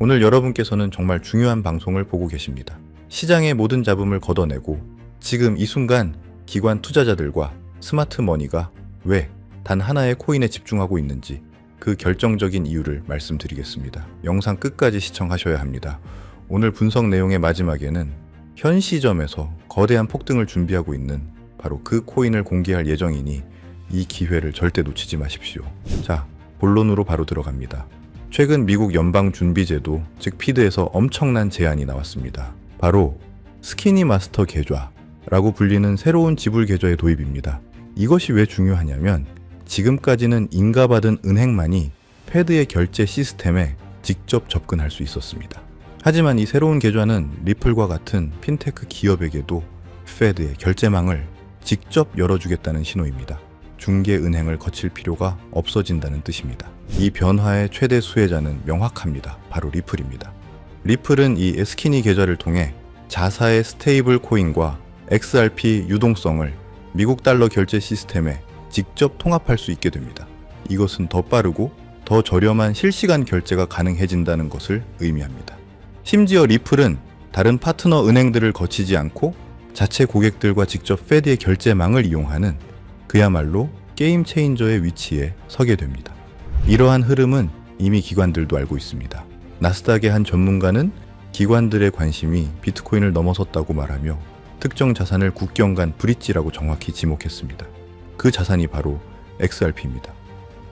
오늘 여러분께서는 정말 중요한 방송을 보고 계십니다. 시장의 모든 잡음을 걷어내고 지금 이 순간 기관 투자자들과 스마트 머니가 왜 단 하나의 코인에 집중하고 있는지 그 결정적인 이유를 말씀드리겠습니다. 영상 끝까지 시청하셔야 합니다. 오늘 분석 내용의 마지막에는 현 시점에서 거대한 폭등을 준비하고 있는 바로 그 코인을 공개할 예정이니 이 기회를 절대 놓치지 마십시오. 자, 본론으로 바로 들어갑니다. 최근 미국 연방준비제도, 즉 피드에서 엄청난 제안이 나왔습니다. 바로 스키니 마스터 계좌라고 불리는 새로운 지불 계좌의 도입입니다. 이것이 왜 중요하냐면 지금까지는 인가받은 은행만이 패드의 결제 시스템에 직접 접근할 수 있었습니다. 하지만 이 새로운 계좌는 리플과 같은 핀테크 기업에게도 패드의 결제망을 직접 열어주겠다는 신호입니다. 중개 은행을 거칠 필요가 없어진다는 뜻입니다. 이 변화의 최대 수혜자는 명확합니다. 바로 리플입니다. 리플은 이 스키니 계좌를 통해 자사의 스테이블 코인과 XRP 유동성을 미국 달러 결제 시스템에 직접 통합할 수 있게 됩니다. 이것은 더 빠르고 더 저렴한 실시간 결제가 가능해진다는 것을 의미합니다. 심지어 리플은 다른 파트너 은행들을 거치지 않고 자체 고객들과 직접 페드의 결제망을 이용하는 그야말로 게임 체인저의 위치에 서게 됩니다. 이러한 흐름은 이미 기관들도 알고 있습니다. 나스닥의 한 전문가는 기관들의 관심이 비트코인을 넘어섰다고 말하며 특정 자산을 국경 간 브릿지라고 정확히 지목했습니다. 그 자산이 바로 XRP입니다.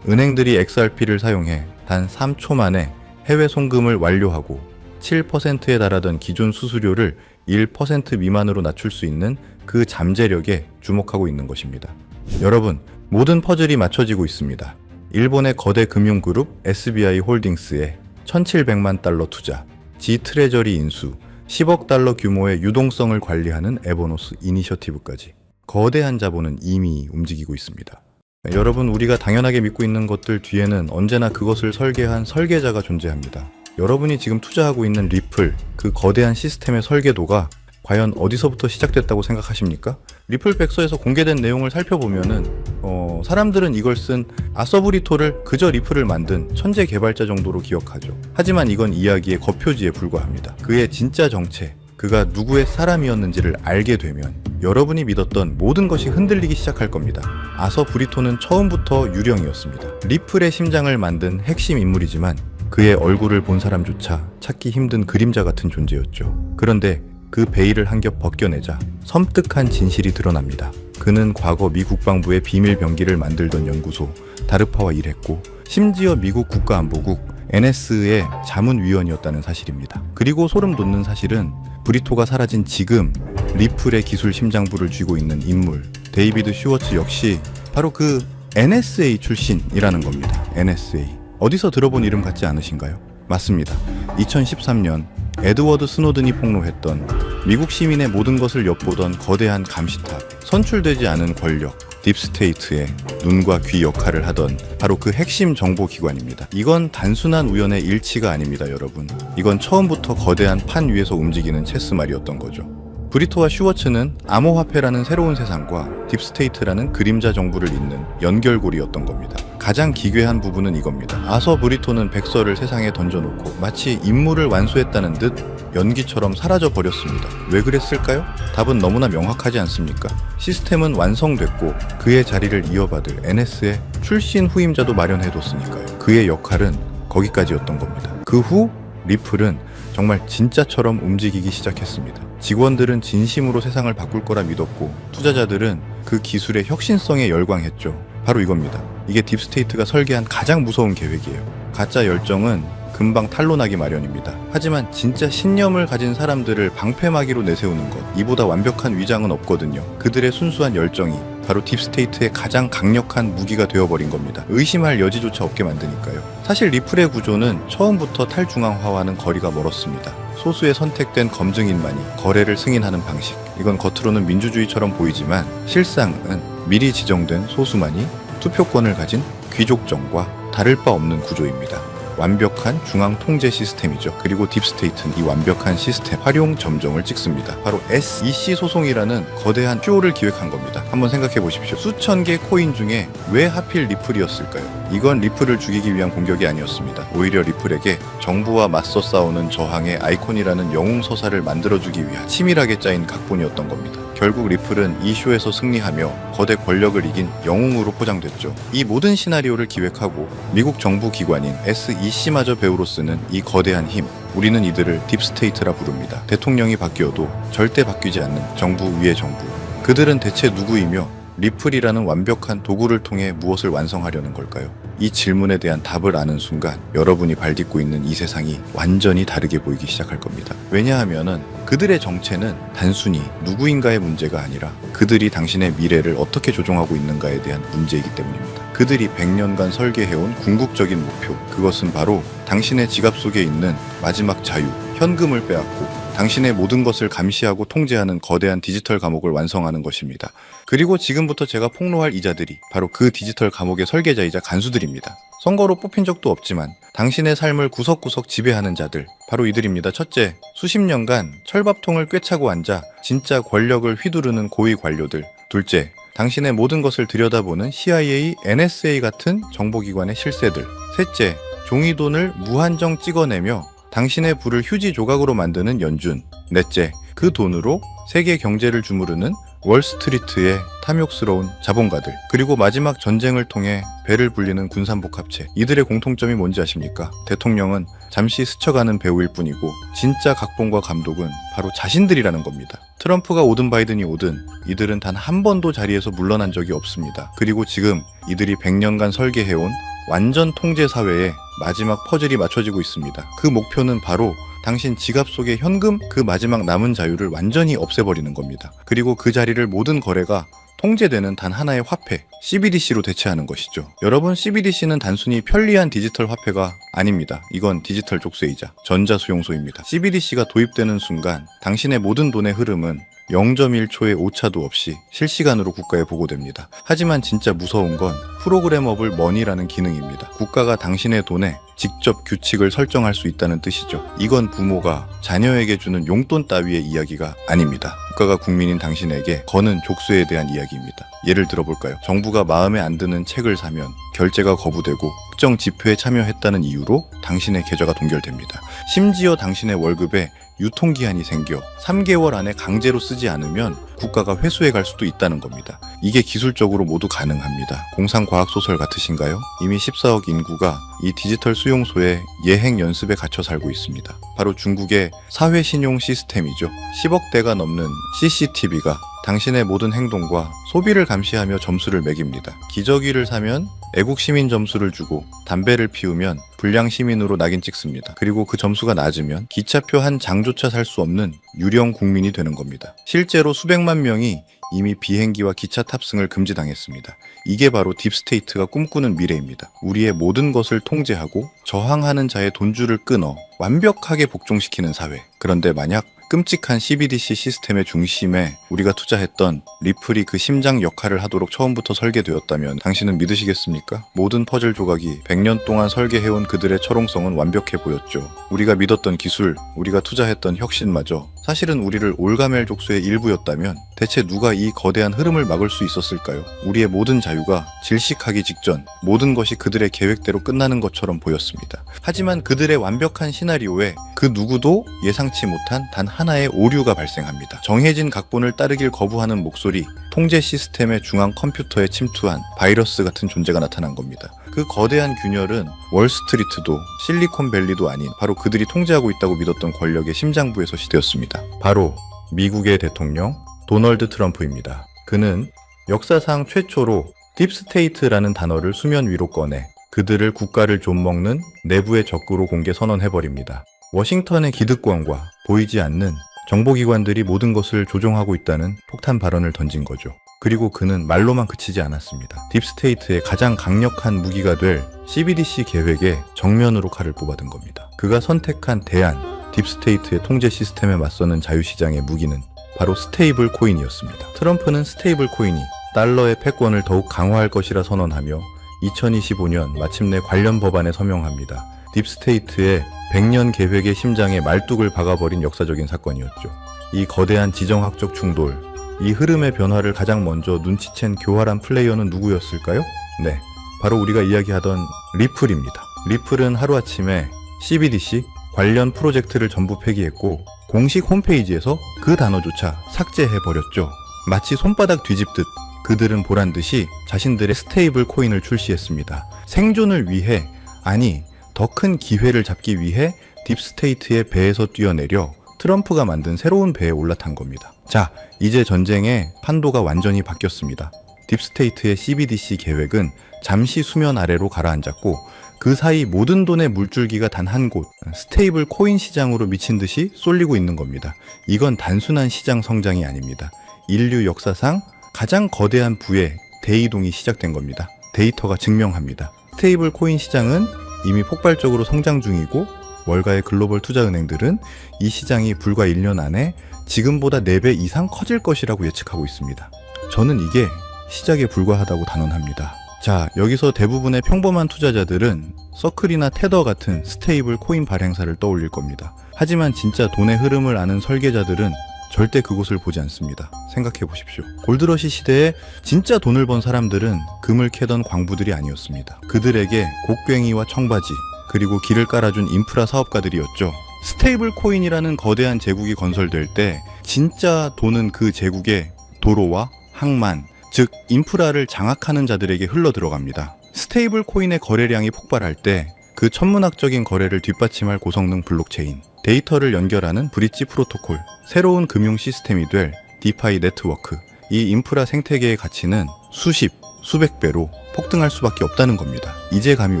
은행들이 XRP를 사용해 단 3초 만에 해외 송금을 완료하고 7%에 달하던 기존 수수료를 1% 미만으로 낮출 수 있는 그 잠재력에 주목하고 있는 것입니다. 여러분, 모든 퍼즐이 맞춰지고 있습니다. 일본의 거대 금융그룹 SBI 홀딩스에 1,700만 달러 투자, 지 트레저리 인수, 10억 달러 규모의 유동성을 관리하는 에버노스 이니셔티브까지 거대한 자본은 이미 움직이고 있습니다. 네, 여러분, 우리가 당연하게 믿고 있는 것들 뒤에는 언제나 그것을 설계한 설계자가 존재합니다. 여러분이 지금 투자하고 있는 리플, 그 거대한 시스템의 설계도가 과연 어디서부터 시작됐다고 생각하십니까? 리플 백서에서 공개된 내용을 살펴보면은 어, 사람들은 이걸 쓴 아서브리토를 그저 리플을 만든 천재 개발자 정도로 기억하죠. 하지만 이건 이야기의 겉표지에 불과합니다. 그의 진짜 정체, 그가 누구의 사람이었는지를 알게 되면 여러분이 믿었던 모든 것이 흔들리기 시작할 겁니다. 아서 브리토는 처음부터 유령이었습니다. 리플의 심장을 만든 핵심 인물이지만 그의 얼굴을 본 사람조차 찾기 힘든 그림자 같은 존재였죠. 그런데 그 베일을 한 겹 벗겨내자 섬뜩한 진실이 드러납니다. 그는 과거 미 국방부의 비밀 병기를 만들던 연구소 다르파와 일했고 심지어 미국 국가안보국 NS의 자문위원이었다는 사실입니다. 그리고 소름 돋는 사실은 브리토가 사라진 지금 리플의 기술 심장부를 쥐고 있는 인물 데이비드 슈워츠 역시 바로 그 NSA 출신이라는 겁니다. NSA. 어디서 들어본 이름 같지 않으신가요? 맞습니다. 2013년 에드워드 스노든이 폭로했던 미국 시민의 모든 것을 엿보던 거대한 감시탑, 선출되지 않은 권력, 딥스테이트의 눈과 귀 역할을 하던 바로 그 핵심 정보기관입니다. 이건 단순한 우연의 일치가 아닙니다, 여러분. 이건 처음부터 거대한 판 위에서 움직이는 체스말이었던 거죠. 브리토와 슈워츠는 암호화폐라는 새로운 세상과 딥스테이트라는 그림자 정부를 잇는 연결고리였던 겁니다. 가장 기괴한 부분은 이겁니다. 아서 브리토는 백서를 세상에 던져놓고 마치 임무를 완수했다는 듯 연기처럼 사라져 버렸습니다. 왜 그랬을까요? 답은 너무나 명확하지 않습니까? 시스템은 완성됐고 그의 자리를 이어받을 NS의 출신 후임자도 마련해뒀으니까요. 그의 역할은 거기까지였던 겁니다. 그 후 리플은 정말 진짜처럼 움직이기 시작했습니다. 직원들은 진심으로 세상을 바꿀 거라 믿었고 투자자들은 그 기술의 혁신성에 열광했죠. 바로 이겁니다. 이게 딥스테이트가 설계한 가장 무서운 계획이에요. 가짜 열정은 금방 탄로나기 마련입니다. 하지만 진짜 신념을 가진 사람들을 방패막이로 내세우는 것, 이보다 완벽한 위장은 없거든요. 그들의 순수한 열정이 바로 딥스테이트의 가장 강력한 무기가 되어버린 겁니다. 의심할 여지조차 없게 만드니까요. 사실 리플의 구조는 처음부터 탈중앙화와는 거리가 멀었습니다. 소수의 선택된 검증인만이 거래를 승인하는 방식. 이건 겉으로는 민주주의처럼 보이지만 실상은 미리 지정된 소수만이 투표권을 가진 귀족정과 다를 바 없는 구조입니다. 완벽한 중앙 통제 시스템이죠. 그리고 딥스테이트는 이 완벽한 시스템 활용 점정을 찍습니다. 바로 SEC 소송이라는 거대한 쇼를 기획한 겁니다. 한번 생각해 보십시오. 수천 개 코인 중에 왜 하필 리플이었을까요? 이건 리플을 죽이기 위한 공격이 아니었습니다. 오히려 리플에게 정부와 맞서 싸우는 저항의 아이콘이라는 영웅 서사를 만들어주기 위한 치밀하게 짜인 각본이었던 겁니다. 결국 리플은 이 쇼에서 승리하며 거대 권력을 이긴 영웅으로 포장됐죠. 이 모든 시나리오를 기획하고 미국 정부 기관인 SEC마저 배우로 쓰는 이 거대한 힘. 우리는 이들을 딥스테이트라 부릅니다. 대통령이 바뀌어도 절대 바뀌지 않는 정부 위의 정부. 그들은 대체 누구이며 리플이라는 완벽한 도구를 통해 무엇을 완성하려는 걸까요? 이 질문에 대한 답을 아는 순간 여러분이 발딛고 있는 이 세상이 완전히 다르게 보이기 시작할 겁니다. 왜냐하면은 그들의 정체는 단순히 누구인가의 문제가 아니라 그들이 당신의 미래를 어떻게 조종하고 있는가에 대한 문제이기 때문입니다. 그들이 100년간 설계해온 궁극적인 목표, 그것은 바로 당신의 지갑 속에 있는 마지막 자유, 현금을 빼앗고 당신의 모든 것을 감시하고 통제하는 거대한 디지털 감옥을 완성하는 것입니다. 그리고 지금부터 제가 폭로할 이자들이 바로 그 디지털 감옥의 설계자이자 간수들입니다. 선거로 뽑힌 적도 없지만 당신의 삶을 구석구석 지배하는 자들 바로 이들입니다. 첫째, 수십 년간 철밥통을 꿰차고 앉아 진짜 권력을 휘두르는 고위 관료들. 둘째, 당신의 모든 것을 들여다보는 CIA, NSA 같은 정보기관의 실세들. 셋째, 종이돈을 무한정 찍어내며 당신의 부를 휴지 조각으로 만드는 연준. 넷째, 그 돈으로 세계 경제를 주무르는 월스트리트의 탐욕스러운 자본가들. 그리고 마지막 전쟁을 통해 배를 불리는 군산복합체. 이들의 공통점이 뭔지 아십니까? 대통령은 잠시 스쳐가는 배우일 뿐이고 진짜 각본과 감독은 바로 자신들이라는 겁니다. 트럼프가 오든 바이든이 오든 이들은 단 한 번도 자리에서 물러난 적이 없습니다. 그리고 지금 이들이 100년간 설계해온 완전 통제 사회에 마지막 퍼즐이 맞춰지고 있습니다. 그 목표는 바로 당신 지갑 속의 현금 그 마지막 남은 자유를 완전히 없애버리는 겁니다. 그리고 그 자리를 모든 거래가 통제되는 단 하나의 화폐, CBDC로 대체하는 것이죠. 여러분, CBDC는 단순히 편리한 디지털 화폐가 아닙니다. 이건 디지털 족쇄이자 전자수용소입니다. CBDC가 도입되는 순간 당신의 모든 돈의 흐름은 0.1초의 오차도 없이 실시간으로 국가에 보고됩니다. 하지만 진짜 무서운 건 프로그래머블 머니라는 기능입니다. 국가가 당신의 돈에 직접 규칙을 설정할 수 있다는 뜻이죠. 이건 부모가 자녀에게 주는 용돈 따위의 이야기가 아닙니다. 국가가 국민인 당신에게 거는 족쇄에 대한 이야기입니다. 예를 들어볼까요? 정부가 마음에 안 드는 책을 사면 결제가 거부되고 특정 집회에 참여했다는 이유로 당신의 계좌가 동결됩니다. 심지어 당신의 월급에 유통기한이 생겨 3개월 안에 강제로 쓰지 않으면 국가가 회수해 갈 수도 있다는 겁니다. 이게 기술적으로 모두 가능합니다. 공상과학소설 같으신가요? 이미 14억 인구가 이 디지털 수용소에 예행 연습에 갇혀 살고 있습니다. 바로 중국의 사회신용 시스템이죠. 10억 대가 넘는 CCTV가 당신의 모든 행동과 소비를 감시하며 점수를 매깁니다. 기저귀를 사면 애국 시민 점수를 주고 담배를 피우면 불량 시민으로 낙인 찍습니다. 그리고 그 점수가 낮으면 기차표 한 장조차 살 수 없는 유령 국민이 되는 겁니다. 실제로 수백만 명이 이미 비행기와 기차 탑승을 금지당했습니다. 이게 바로 딥스테이트가 꿈꾸는 미래입니다. 우리의 모든 것을 통제하고 저항하는 자의 돈줄을 끊어 완벽하게 복종시키는 사회. 그런데 만약 끔찍한 CBDC 시스템의 중심에 우리가 투자했던 리플이 그 심장 역할을 하도록 처음부터 설계되었다면 당신은 믿으시겠습니까? 모든 퍼즐 조각이 100년 동안 설계해온 그들의 철옹성은 완벽해 보였죠. 우리가 믿었던 기술, 우리가 투자했던 혁신마저 사실은 우리를 올가멜 족쇄의 일부였다면 대체 누가 이 거대한 흐름을 막을 수 있었을까요? 우리의 모든 자유가 질식하기 직전 모든 것이 그들의 계획대로 끝나는 것처럼 보였습니다. 하지만 그들의 완벽한 시나리오에 그 누구도 예상치 못한 단 하나의 오류가 발생합니다. 정해진 각본을 따르길 거부하는 목소리, 통제 시스템의 중앙 컴퓨터에 침투한 바이러스 같은 존재가 나타난 겁니다. 그 거대한 균열은 월스트리트도 실리콘밸리도 아닌 바로 그들이 통제하고 있다고 믿었던 권력의 심장부에서 시되었습니다. 바로 미국의 대통령 도널드 트럼프입니다. 그는 역사상 최초로 딥스테이트라는 단어를 수면 위로 꺼내 그들을 국가를 좀먹는 내부의 적으로 공개 선언해버립니다. 워싱턴의 기득권과 보이지 않는 정보기관들이 모든 것을 조종하고 있다는 폭탄 발언을 던진 거죠. 그리고 그는 말로만 그치지 않았습니다. 딥스테이트의 가장 강력한 무기가 될 CBDC 계획에 정면으로 칼을 뽑아든 겁니다. 그가 선택한 대안, 딥스테이트의 통제 시스템에 맞서는 자유시장의 무기는 바로 스테이블 코인이었습니다. 트럼프는 스테이블 코인이 달러의 패권을 더욱 강화할 것이라 선언하며 2025년 마침내 관련 법안에 서명합니다. 딥스테이트의 100년 계획의 심장에 말뚝을 박아버린 역사적인 사건이었죠. 이 거대한 지정학적 충돌, 이 흐름의 변화를 가장 먼저 눈치챈 교활한 플레이어는 누구였을까요? 네, 바로 우리가 이야기하던 리플입니다. 리플은 하루아침에 CBDC 관련 프로젝트를 전부 폐기했고 공식 홈페이지에서 그 단어조차 삭제해버렸죠. 마치 손바닥 뒤집듯 그들은 보란 듯이 자신들의 스테이블 코인을 출시했습니다. 생존을 위해, 아니, 더 큰 기회를 잡기 위해 딥스테이트의 배에서 뛰어내려 트럼프가 만든 새로운 배에 올라탄 겁니다. 자, 이제 전쟁의 판도가 완전히 바뀌었습니다. 딥스테이트의 CBDC 계획은 잠시 수면 아래로 가라앉았고 그 사이 모든 돈의 물줄기가 단 한 곳, 스테이블 코인 시장으로 미친 듯이 쏠리고 있는 겁니다. 이건 단순한 시장 성장이 아닙니다. 인류 역사상 가장 거대한 부의 대이동이 시작된 겁니다. 데이터가 증명합니다. 스테이블 코인 시장은 이미 폭발적으로 성장 중이고 월가의 글로벌 투자은행들은 이 시장이 불과 1년 안에 지금보다 4배 이상 커질 것이라고 예측하고 있습니다. 저는 이게 시작에 불과하다고 단언합니다. 자, 여기서 대부분의 평범한 투자자들은 서클이나 테더 같은 스테이블 코인 발행사를 떠올릴 겁니다. 하지만 진짜 돈의 흐름을 아는 설계자들은 절대 그곳을 보지 않습니다. 생각해 보십시오. 골드러시 시대에 진짜 돈을 번 사람들은 금을 캐던 광부들이 아니었습니다. 그들에게 곡괭이와 청바지, 그리고 길을 깔아준 인프라 사업가들이었죠. 스테이블 코인이라는 거대한 제국이 건설될 때 진짜 돈은 그 제국의 도로와 항만, 즉 인프라를 장악하는 자들에게 흘러 들어갑니다. 스테이블 코인의 거래량이 폭발할 때 그 천문학적인 거래를 뒷받침할 고성능 블록체인, 데이터를 연결하는 브릿지 프로토콜, 새로운 금융 시스템이 될 디파이 네트워크, 이 인프라 생태계의 가치는 수십, 수백 배로 폭등할 수밖에 없다는 겁니다. 이제 감이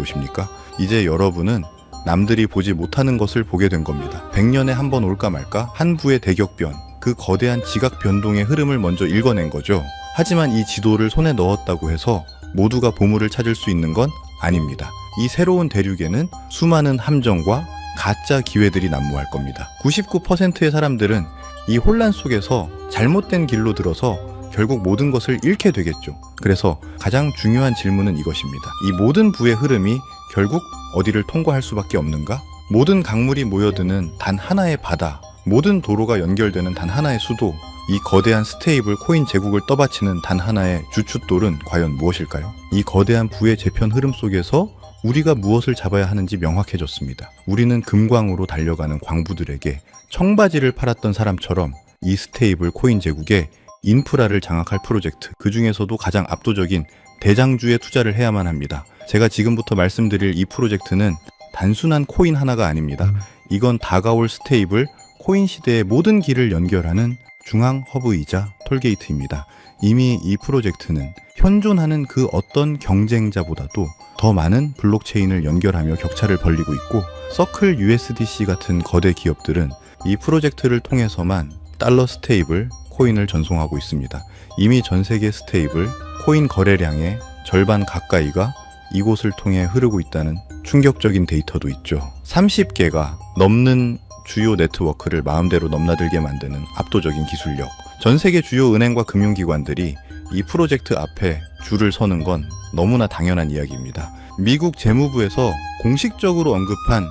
오십니까? 이제 여러분은 남들이 보지 못하는 것을 보게 된 겁니다. 100년에 한 번 올까 말까 한 부의 대격변, 그 거대한 지각 변동의 흐름을 먼저 읽어낸 거죠. 하지만 이 지도를 손에 넣었다고 해서 모두가 보물을 찾을 수 있는 건 아닙니다. 이 새로운 대륙에는 수많은 함정과 가짜 기회들이 난무할 겁니다. 99%의 사람들은 이 혼란 속에서 잘못된 길로 들어서 결국 모든 것을 잃게 되겠죠. 그래서 가장 중요한 질문은 이것입니다. 이 모든 부의 흐름이 결국 어디를 통과할 수밖에 없는가? 모든 강물이 모여드는 단 하나의 바다, 모든 도로가 연결되는 단 하나의 수도, 이 거대한 스테이블 코인 제국을 떠받치는 단 하나의 주춧돌은 과연 무엇일까요? 이 거대한 부의 재편 흐름 속에서 우리가 무엇을 잡아야 하는지 명확해졌습니다. 우리는 금광으로 달려가는 광부들에게 청바지를 팔았던 사람처럼 이 스테이블 코인 제국에 인프라를 장악할 프로젝트, 그 중에서도 가장 압도적인 대장주에 투자를 해야만 합니다. 제가 지금부터 말씀드릴 이 프로젝트는 단순한 코인 하나가 아닙니다. 이건 다가올 스테이블 코인 시대의 모든 길을 연결하는 중앙 허브이자 톨게이트입니다. 이미 이 프로젝트는 현존하는 그 어떤 경쟁자보다도 더 많은 블록체인을 연결하며 격차를 벌리고 있고 서클 USDC 같은 거대 기업들은 이 프로젝트를 통해서만 달러 스테이블 코인을 전송하고 있습니다. 이미 전 세계 스테이블 코인 거래량의 절반 가까이가 이곳을 통해 흐르고 있다는 충격적인 데이터도 있죠. 30개가 넘는 주요 네트워크를 마음대로 넘나들게 만드는 압도적인 기술력. 전 세계 주요 은행과 금융기관들이 이 프로젝트 앞에 줄을 서는 건 너무나 당연한 이야기입니다. 미국 재무부에서 공식적으로 언급한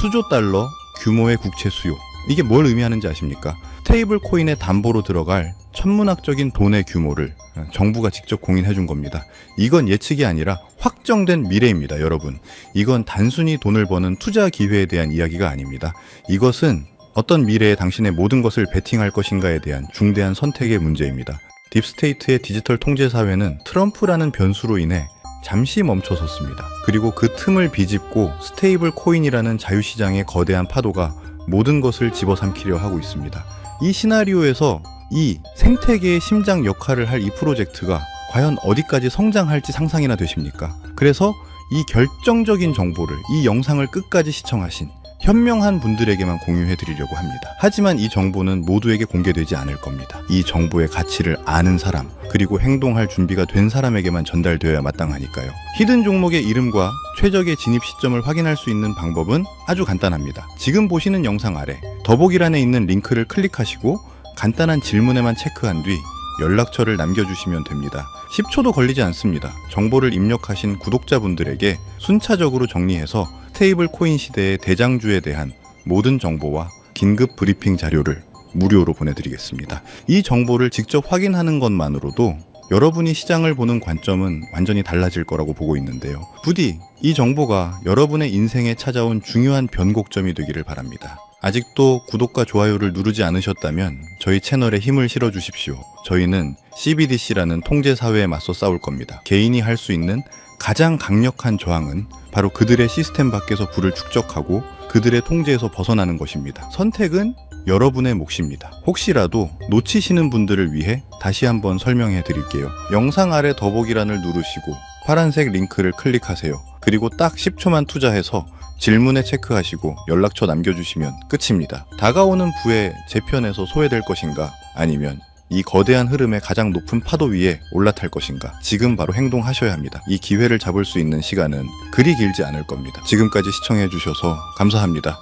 수조 달러 규모의 국채 수요. 이게 뭘 의미하는지 아십니까? 스테이블 코인의 담보로 들어갈 천문학적인 돈의 규모를 정부가 직접 공인해 준 겁니다. 이건 예측이 아니라 확정된 미래입니다, 여러분. 이건 단순히 돈을 버는 투자 기회에 대한 이야기가 아닙니다. 이것은 어떤 미래에 당신의 모든 것을 베팅할 것인가에 대한 중대한 선택의 문제입니다. 딥스테이트의 디지털 통제 사회는 트럼프라는 변수로 인해 잠시 멈춰섰습니다. 그리고 그 틈을 비집고 스테이블 코인이라는 자유시장의 거대한 파도가 모든 것을 집어삼키려 하고 있습니다. 이 시나리오에서 이 생태계의 심장 역할을 할 이 프로젝트가 과연 어디까지 성장할지 상상이나 되십니까? 그래서 이 결정적인 정보를 이 영상을 끝까지 시청하신 현명한 분들에게만 공유해 드리려고 합니다. 하지만 이 정보는 모두에게 공개되지 않을 겁니다. 이 정보의 가치를 아는 사람, 그리고 행동할 준비가 된 사람에게만 전달되어야 마땅하니까요. 히든 종목의 이름과 최적의 진입 시점을 확인할 수 있는 방법은 아주 간단합니다. 지금 보시는 영상 아래 더보기란에 있는 링크를 클릭하시고 간단한 질문에만 체크한 뒤 연락처를 남겨주시면 됩니다. 10초도 걸리지 않습니다. 정보를 입력하신 구독자분들에게 순차적으로 정리해서 스테이블 코인 시대의 대장주에 대한 모든 정보와 긴급 브리핑 자료를 무료로 보내드리겠습니다. 이 정보를 직접 확인하는 것만으로도 여러분이 시장을 보는 관점은 완전히 달라질 거라고 보고 있는데요. 부디 이 정보가 여러분의 인생에 찾아온 중요한 변곡점이 되기를 바랍니다. 아직도 구독과 좋아요를 누르지 않으셨다면 저희 채널에 힘을 실어 주십시오. 저희는 CBDC라는 통제 사회에 맞서 싸울 겁니다. 개인이 할 수 있는 가장 강력한 저항은 바로 그들의 시스템 밖에서 부를 축적하고 그들의 통제에서 벗어나는 것입니다. 선택은 여러분의 몫입니다. 혹시라도 놓치시는 분들을 위해 다시 한번 설명해 드릴게요. 영상 아래 더보기란을 누르시고 파란색 링크를 클릭하세요. 그리고 딱 10초만 투자해서 질문에 체크하시고 연락처 남겨주시면 끝입니다. 다가오는 부에 제 편에서 소외될 것인가 아니면 이 거대한 흐름의 가장 높은 파도 위에 올라탈 것인가 지금 바로 행동하셔야 합니다. 이 기회를 잡을 수 있는 시간은 그리 길지 않을 겁니다. 지금까지 시청해 주셔서 감사합니다.